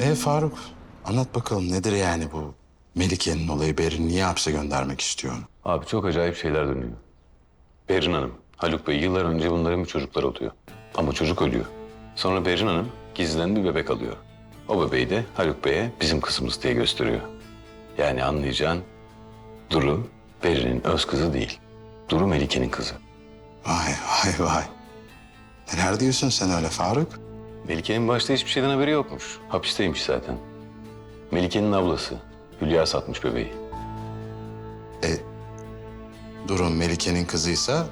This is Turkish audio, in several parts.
E Faruk, anlat bakalım nedir yani bu Melike'nin olayı Berin niye hapse göndermek istiyor onu? Abi çok acayip şeyler dönüyor. Berin Hanım, Haluk Bey yıllar önce bunların bir çocuklar oluyor. Ama çocuk ölüyor. Sonra Berin Hanım gizliden bir bebek alıyor. O bebeği de Haluk Bey'e bizim kızımız diye gösteriyor. Yani anlayacağın Duru Berin'in öz kızı değil. Duru Melike'nin kızı. Vay vay vay. Neler diyorsun sen öyle Faruk? Melike'nin başta hiçbir şeyden haberi yokmuş. Hapisteymiş zaten. Melike'nin ablası Hülya satmış bebeği. Durum Melike'nin kızıysa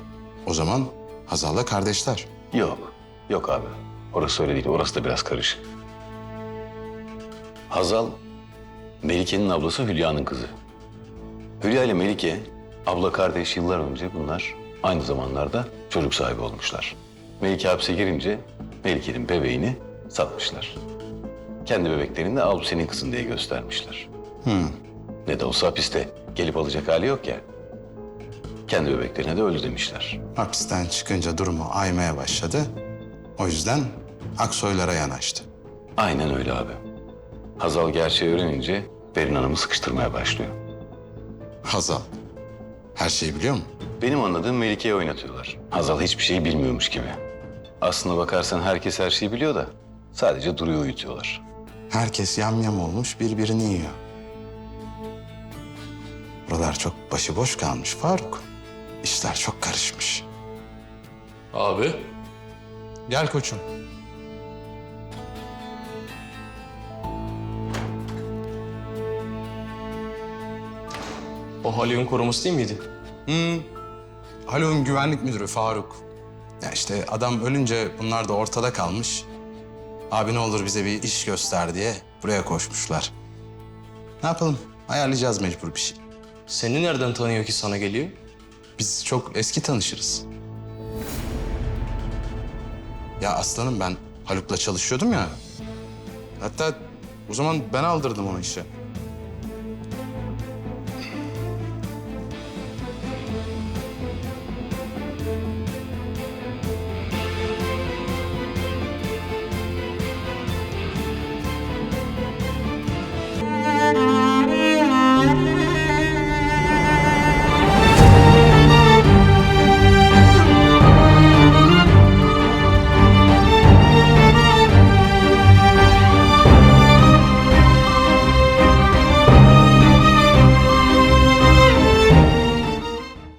o zaman Hazal'la kardeşler. Yok. Yok abi. Orası öyle değil. Orası da biraz karışık. Hazal, Melike'nin ablası Hülya'nın kızı. Hülya ile Melike, abla kardeş yıllar önce bunlar aynı zamanlarda çocuk sahibi olmuşlar. Melike hapse girince Melike'nin bebeğini satmışlar. Kendi bebeklerini de al senin kızın diye göstermişler. Ne de olsa hapiste gelip alacak hali yok ya. Kendi bebeklerine de öyle demişler. Hapisten çıkınca durumu aymaya başladı. O yüzden Aksoylara yanaştı. Aynen öyle abi. Hazal gerçeği öğrenince Berin Hanım'ı sıkıştırmaya başlıyor. Hazal. Her şeyi biliyor mu? Benim anladığım Melike'yi oynatıyorlar. Hazal hiçbir şey bilmiyormuş gibi. Aslına bakarsan herkes her şeyi biliyor da sadece Duru'yu uyutuyorlar. Herkes yamyam olmuş birbirini yiyor. Buralar çok başıboş kalmış Faruk. İşler çok karışmış. Abi. Gel koçum. O Haluk'un koruması değil miydi? Haluk'un güvenlik müdürü Faruk. Ya işte adam ölünce bunlar da ortada kalmış. Abi ne olur bize bir iş göster diye buraya koşmuşlar. Ne yapalım? Ayarlayacağız mecbur bir şey. Seni nereden tanıyor ki sana geliyor? Biz çok eski tanışırız. Ya aslanım ben Haluk'la çalışıyordum ya. Hatta o zaman ben aldırdım ona işe.